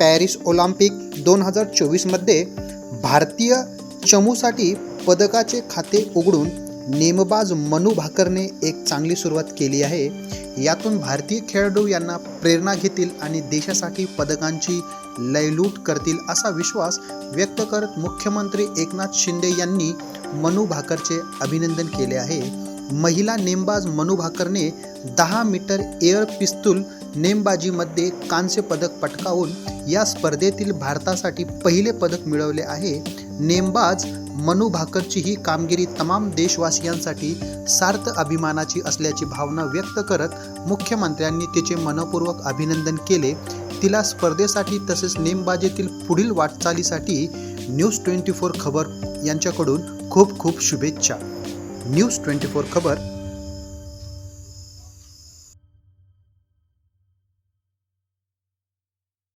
Paris Olympic दोन हजार चोवीसमध्ये भारतीय चमूसाठी पदकाचे खाते उघडून नेमबाज मनू भाकरने एक चांगली सुरुवात केली आहे. यातून भारतीय खेळाडू यांना प्रेरणा घेतील आणि देशासाठी पदकांची लयलूट करतील असा विश्वास व्यक्त करत मुख्यमंत्री एकनाथ शिंदे यांनी मनू भाकरचे अभिनंदन केले आहे. महिला नेमबाज मनू भाकरने दहा मीटर एअर पिस्तूल नेमबाजीमध्ये कांस्य पदक पटकावून या स्पर्धेतील भारतासाठी पहिले पदक मिळवले आहे. नेमबाज मनू भाकरची ही कामगिरी तमाम देशवासियांसाठी सार्थ अभिमानाची असल्याची भावना व्यक्त करत मुख्यमंत्र्यांनी तिचे मनपूर्वक अभिनंदन केले. तिला स्पर्धेसाठी तसेच नेमबाजीतील पुढील वाटचालीसाठी न्यूज ट्वेंटी फोर खबर यांच्याकडून खूप खूप शुभेच्छा. न्यूज ट्वेंटी फोर खबर